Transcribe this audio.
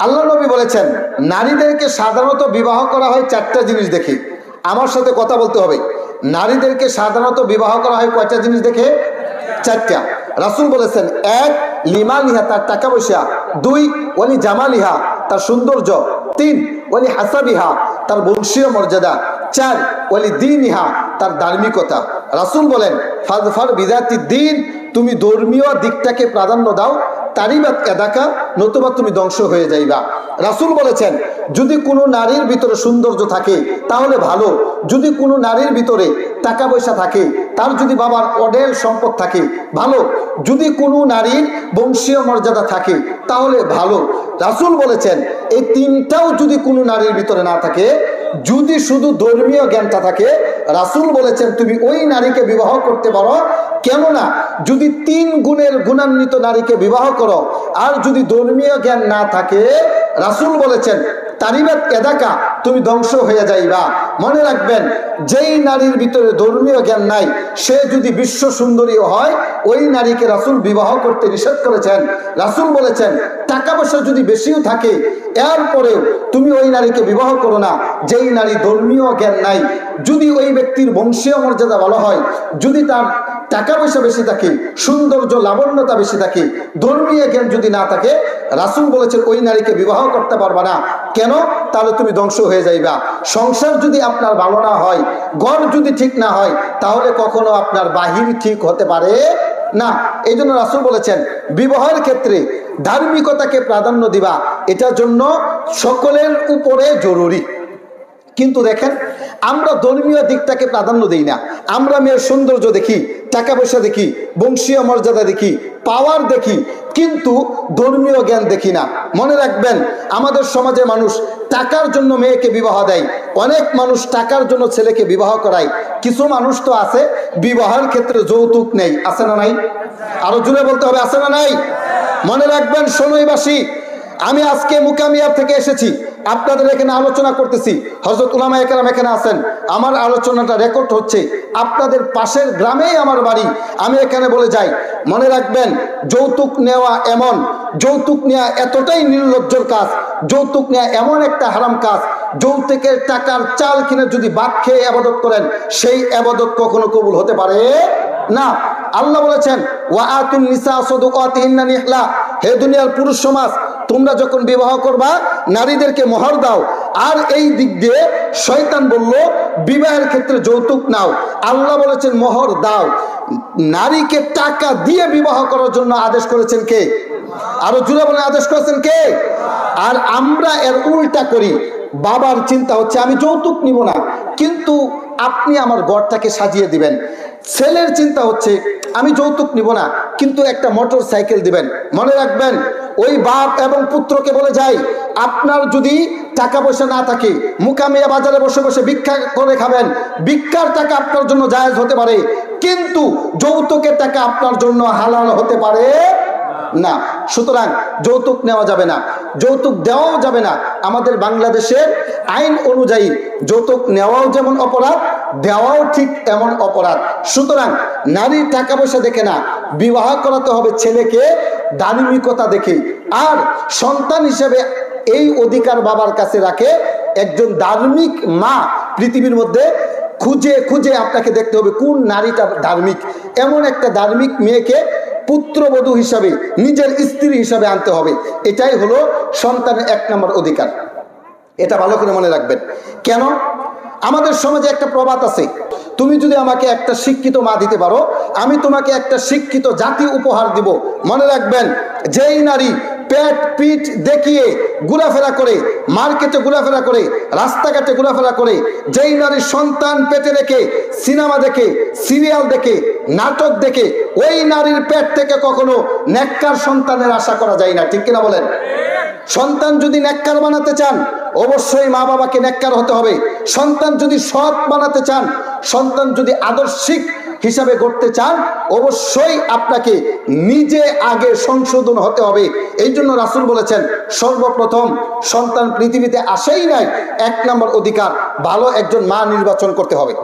আল্লাহ নবী বলেছেন, নারীদেরকে সাধারণত বিবাহ করা হয় চারটা জিনিস দেখে। আমার সাথে কথা বলতে হবে। নারীদেরকে সাধারণত বিবাহ করা হয় কয়টা জিনিস দেখে? চারটা। রাসুল বলেছেন, এক, লিমা লিহা তার টাকা পয়সা। দুই ওলি জামালিহা তার সৌন্দর্য। তিন ওলি হাসাবিহা, তার বংশীয় মর্যাদা। চার ওলি দিন ইহা তার ধার্মিকতা। রাসুল বলেন, ফাজফার বিদাতি দিন, তুমি ধর্মীয় দিকটাকে প্রাধান্য দাও তারিবাত এদাকা, নতুবা তুমি ধ্বংস হয়ে যাইবা। রাসুল বলেছেন, যদি কোনো নারীর ভিতরে সৌন্দর্য থাকে, তাহলে ভালো। যদি কোনো নারীর ভিতরে টাকা পয়সা থাকে, তার যদি বাবার অডেল সম্পদ থাকে, ভালো। যদি কোনো নারীর বংশীয় মর্যাদা থাকে, তাহলে ভালো। রাসুল বলেছেন, এই তিনটাও যদি কোনো নারীর ভিতরে না থাকে, যদি শুধু ধর্মীয় জ্ঞানটা থাকে রাসুল বলেছেন, তুমি ওই নারীকে বিবাহ করতে পারো। কেননা, যদি তিন গুণের গুণান্বিত নারীকে বিবাহ করো, আর যদি ধর্মীয় জ্ঞান না থাকে, রাসুল বলেছেন, তারিবাত এদাকা, তুমি ধ্বংস হয়ে যাইবা। মনে রাখবেন, যেই নারীর ভিতরে ধর্মীয় জ্ঞান নাই, সে যদি বিশ্ব সুন্দরী হয়, ওই নারীকে রাসুল বিবাহ করতে নিষেধ করেছেন। রাসুল বলেছেন টাকা পয়সা যদি বেশিও থাকে, এরপরেও তুমি ওই নারীকে বিবাহ করো না। যেই নারী ধর্মীয় জ্ঞান নাই, যদি ওই ব্যক্তির বংশীয় মর্যাদা ভালো হয়, যদি তার টাকা পয়সা বেশি থাকে, সৌন্দর্য, লাবণ্যতা বেশি থাকে, ধর্মীয় জ্ঞান যদি না থাকে, রাসুল বলেছেন, ওই নারীকে বিবাহ করতে পারবা না। কেন? তাহলে তুমি ধ্বংস হয়ে যাইবা। সংসার যদি আপনার ভালো না হয়, ঘর যদি ঠিক না হয়, তাহলে কখনো আপনার বাহির ঠিক হতে পারে না। এই জন্য রাসুল বলেছেন, বিবাহের ক্ষেত্রে ধার্মিকতাকে প্রাধান্য দিবা, এটার জন্য সকলের উপরে জরুরি। কিন্তু দেখেন, আমরা ধর্মীয় দিকটাকে প্রাধান্য দিই না। আমরা মেয়ের সৌন্দর্য দেখি, টাকা পয়সা দেখি, বংশীয় মর্যাদা দেখি পাওয়ার দেখি, কিন্তু ধর্মীয় জ্ঞান দেখি না। মনে রাখবেন, আমাদের সমাজে মানুষ টাকার জন্য মেয়েকে বিবাহ দেয়, অনেক মানুষ টাকার জন্য ছেলেকে বিবাহ করায়। কিছু মানুষ তো আছে, বিবাহের ক্ষেত্রে যৌতুক নেই, আছে না নাই? আরও জুড়ে বলতে হবে, আছে না নাই? মনে রাখবেন সোনইবাসী আমি আজকে মুকামিয়া থেকে এসেছি। আপনাদের এখানে আলোচনা করতেছি। হজরত উলামা একরাম এখানে আছেন। আমার আলোচনাটা রেকর্ড হচ্ছে। আপনাদের পাশের গ্রামেই আমার বাড়ি। আমি এখানে বলে যাই, মনে রাখবেন, যৌতুক নেওয়া এমন, যৌতুক নেওয়া এতটাই নির্লজ্জর কাজ, যৌতুক নেওয়া এমন একটা হারাম কাজ, যৌতুকের টাকার চাল কিনে যদি বাদ খেয়ে আবাদত করেন, সেই আবাদত কখনো কবুল হতে পারে না। আল্লাহ বলেছেন হে দুনিয়ার পুরুষ সমাজ, তোমরা যখন বিবাহ করবা, নারীদেরকে মোহর দাও। আর এই দিক দিয়ে শয়তান বলল, বিবাহের ক্ষেত্রে যৌতুক নাও। আল্লাহ বলেছেন, মোহর দাও। নারীকে টাকা দিয়ে বিবাহ করার জন্য আদেশ করেছেন কে? আরও জুড়ে বলে আদেশ করেছেন কে? আর আমরা এর উল্টা করি। বাবার চিন্তা হচ্ছে, আমি যৌতুক নিব না, কিন্তু আপনি আমার ঘরটাকে সাজিয়ে দিবেন। ছেলের চিন্তা হচ্ছে আমি যৌতুক নিব না, কিন্তু একটা মোটর সাইকেল দিবেন। মনে রাখবেন, ওই বাপ এবং পুত্রকে বলে যাই, আপনার যদি টাকা পয়সা না থাকে, মুকামিয়া বাজারে বসে বসে ভিক্ষা করে খাবেন। ভিক্ষার টাকা আপনার জন্য জায়েজ হতে পারে, কিন্তু যৌতুকের টাকা আপনার জন্য হালাল হতে পারে না। সুতরাং যৌতুক নেওয়া যাবে না, যৌতুক দেওয়াও যাবে না। আমাদের বাংলাদেশের আইন অনুযায়ী যৌতুক নেওয়াও যেমন অপরাধ দেওয়াও ঠিক এমন অপরাধ। সুতরাং নারীর টাকা পয়সা দেখে না, বিবাহ করাতে হবে ছেলেকে ধার্মিকতা দেখে। আর সন্তান হিসেবে এই অধিকার বাবার কাছে রাখে, একজন ধার্মিক মা পৃথিবীর মধ্যে খুঁজে খুঁজে আপনাকে দেখতে হবে কোন নারীটা ধার্মিক। এমন একটা ধার্মিক মেয়েকে পুত্রবধূ হিসাবে, নিজের স্ত্রী হিসাবে আনতে হবে। এটাই হলো সন্তানের এক নম্বর অধিকার। এটা ভালো করে মনে রাখবেন। কেন? আমাদের সমাজে একটা প্রবাদ আছে। তুমি যদি আমাকে একটা শিক্ষিত মা দিতে পারো, আমি তোমাকে একটা শিক্ষিত জাতি উপহার দিব। মনে রাখবেন, যেই নারী পেট পিঠ দেখিয়ে ঘোরাফেরা করে, মার্কেটে ঘোরাফেরা করে, রাস্তাঘাটে ঘোরাফেরা করে, যেই নারীর সন্তান পেটে রেখে, সিনেমা দেখে, সিরিয়াল দেখে, নাটক দেখে, ওই নারীর পেট থেকে কখনো নেককার সন্তানের আশা করা যায় না। ঠিক কিনা বলেন? সন্তান যদি নেককার বানাতে চান অবশ্যই মা বাবাকে নেককার হতে হবে। সন্তান যদি সৎ বানাতে চান, সন্তান যদি আদর্শিক হিসাবে গড়তে চান, অবশ্যই আপনাকে নিজে আগে সংশোধন হতে হবে। এই জন্য রাসুল বলেছেন, সর্বপ্রথম সন্তান পৃথিবীতে আসেই নাই, এক নম্বর অধিকার, ভালো একজন মা নির্বাচন করতে হবে।